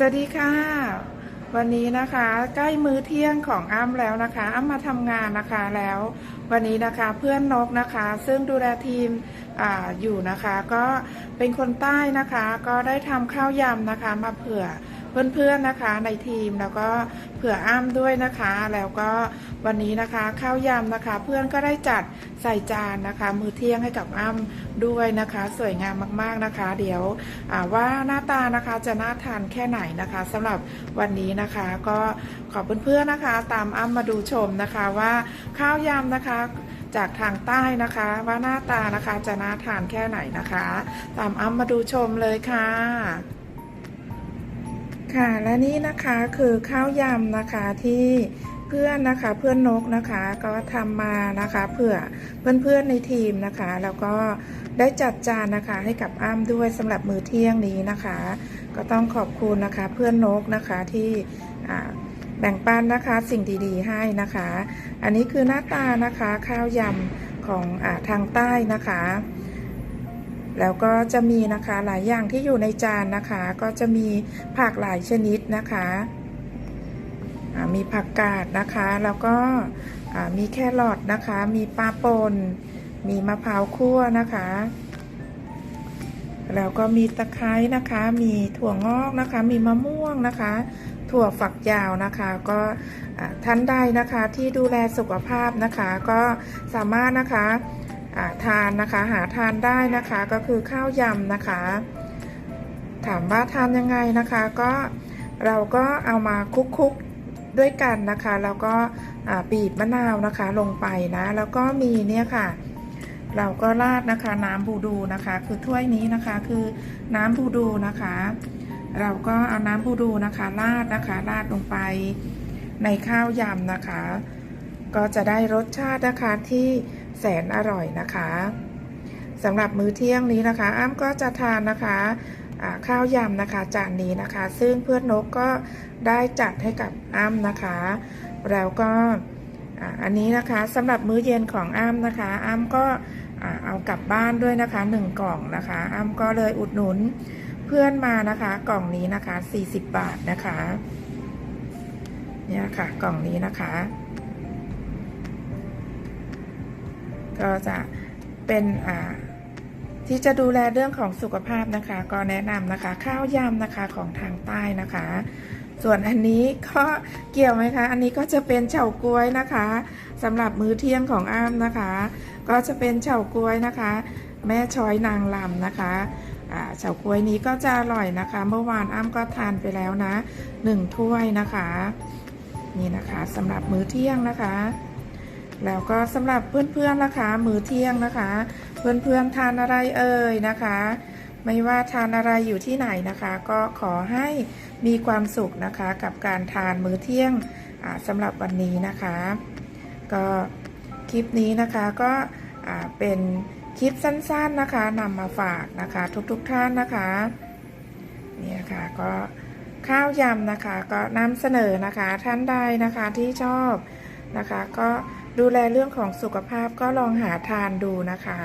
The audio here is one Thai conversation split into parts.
สวัสดีค่ะ วันนี้นะคะใกล้มื้อเที่ยงของอ้ำแล้วนะคะ อ้ำมาทำงานนะคะแล้ว วันนี้นะคะเพื่อนนกนะคะ ซึ่งดูแลทีมออยู่นะคะ ก็เป็นคนใต้นะคะ ก็ได้ทำข้าวยำนะคะ มาเผื่อ เพื่อนๆนะคะในทีมแล้วก็เผื่ออ้ำด้วยนะคะ แล้วก็วันนี้นะคะข้าวยำนะคะ เพื่อนก็ได้จัดใส่จานนะคะ มือเที่ยงให้กับอ้ำด้วยนะคะ สวยงามมากๆนะคะ เดี๋ยวว่าหน้าตานะคะจะน่าทานแค่ไหนนะคะสำหรับวันนี้นะคะ ก็ขอเพื่อนๆนะคะ ตามอ้ำมาดูชมนะคะว่าข้าวยำนะคะจากทางใต้นะคะ ว่าหน้าตานะคะจะน่าทานแค่ไหนนะคะ ตามอ้ำมาดูชมเลยค่ะ ค่ะและนี่นะคะคือข้าวยำนะคะที่เพื่อนนะคะเพื่อนนกนะคะก็ทำมานะคะเผื่อเพื่อนๆในทีมนะคะ แล้วก็ได้จัดจานนะคะให้กับอ้ำด้วยสำหรับมื้อเที่ยงนี้นะคะ ก็ต้องขอบคุณนะคะเพื่อนนกนะคะที่แบ่งปันนะคะสิ่งดีๆให้นะคะ อันนี้คือหน้าตานะคะข้าวยำของอทางใต้นะคะ แล้วก็จะมีนะคะหลายอย่างที่อยู่ในจานนะคะ ก็จะมีผักหลายชนิดนะคะมีผักกาดนะคะ แล้วก็มีแครอทนะคะ มีปลาปนมีมะพร้าวคั่วนะคะ แล้วก็มีตะไคร้นะคะ มีถั่วงอกนะคะ มีมะม่วงนะคะ ถั่วฝักยาวนะคะ ก็ท่านใดนะคะที่ดูแลสุขภาพนะคะ ก็สามารถนะคะ ทานนะคะหาทานได้นะคะก็คือข้าวยำนะคะ ถามว่าทานยังไงนะคะก็เราก็เอามาคุกๆด้วยกันนะคะแล้วก็บีบมะนาวนะคะลงไปนะ แล้วก็มีเนี่ยค่ะ เราก็ราดนะคะน้ำบูดูนะคะ คือถ้วยนี้นะคะคือน้ำบูดูนะคะ เราก็เอาน้ำบูดูนะคะราดนะคะราดลงไปในข้าวยำนะคะ ก็จะได้รสชาตินะคะที่ แสนอร่อยนะคะสำหรับมื้อเที่ยงนี้นะคะ อ้ำก็จะทานนะคะข้าวยำนะคะจานนี้นะคะ ซึ่งเพื่อนนกก็ได้จัดให้กับอ้ำนะคะ แล้วก็อันนี้นะคะสำหรับมื้อเย็นของอ้ำนะคะ อ้ำก็เอากลับบ้านด้วยนะคะหนึ่งกล่องนะคะ อ้ำก็เลยอุดหนุนเพื่อนมานะคะ กล่องนี้นะคะ 40 บาทนะคะ เนี่ยค่ะกล่องนี้นะคะ ก็จะเป็นอ่าที่จะดูแลเรื่องของสุขภาพนะคะ ก็แนะนำนะคะ ข้าวยำนะคะของทางใต้นะคะ ส่วนอันนี้ก็เกี่ยวไหมคะ อันนี้ก็จะเป็นเฉาก๊วยนะคะสำหรับมื้อเที่ยงของอ้ามนะคะ ก็จะเป็นเฉาก๊วยนะคะ แม่ช้อยนางลำนะคะอ่าเฉาก๊วยนี้ก็จะอร่อยนะคะ เมื่อวานอ้ำก็ทานไปแล้วนะหนึ่งถ้วยนะคะ นี่นะคะสำหรับมื้อเที่ยงนะคะ แล้วก็สำหรับเพื่อนๆนะคะ มื้อเที่ยงนะคะ เพื่อนๆทานอะไรเอ่ยนะคะ ไม่ว่าทานอะไรอยู่ที่ไหนนะคะ ก็ขอให้มีความสุขนะคะ กับการทานมื้อเที่ยงสำหรับวันนี้นะคะ ก็คลิปนี้นะคะก็เป็นคลิปสั้นๆนะคะนำมาฝากนะคะทุกๆท่านนะคะนี่ยค่ะก็ข้าวยำนะคะก็นำเสนอนะคะท่านใดนะคะที่ชอบนะคะ ก็ ดูแลเรื่องของสุขภาพก็ลองหาทานดูนะคะ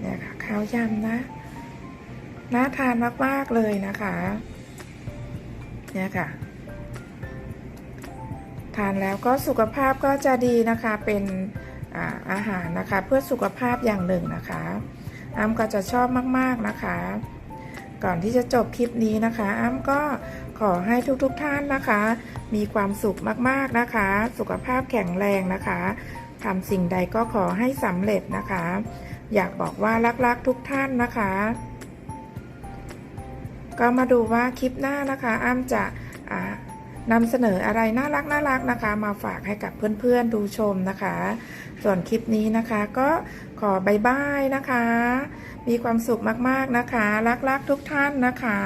เนี่ยค่ะข้าวยำนะน่าทานมากๆเลยนะคะ เนี่ยค่ะ ทานแล้วก็สุขภาพก็จะดีนะคะเป็นอาอาหารนะคะ เพื่อสุขภาพอย่างหนึ่งนะคะอ้ำก็จะชอบมากๆนะคะ ก่อนที่จะจบคลิปนี้นะคะ อ้ำก็ขอให้ทุกๆทท่านนะคะ มีความสุขมากๆนะคะ สุขภาพแข็งแรงนะคะทำสิ่งใดก็ขอให้สำเร็จนะคะ อยากบอกว่ารักๆทุกท่านนะคะ ก็มาดูว่าคลิปหน้านะคะ อ้ำจะ นำเสนออะไรน่ารักน่ารักนะคะ มาฝากให้กับเพื่อนๆดูชมนะคะ ส่วนคลิปนี้นะคะก็ขอบายบายนะคะ มีความสุขมากๆนะคะ รักๆทุกท่านนะคะ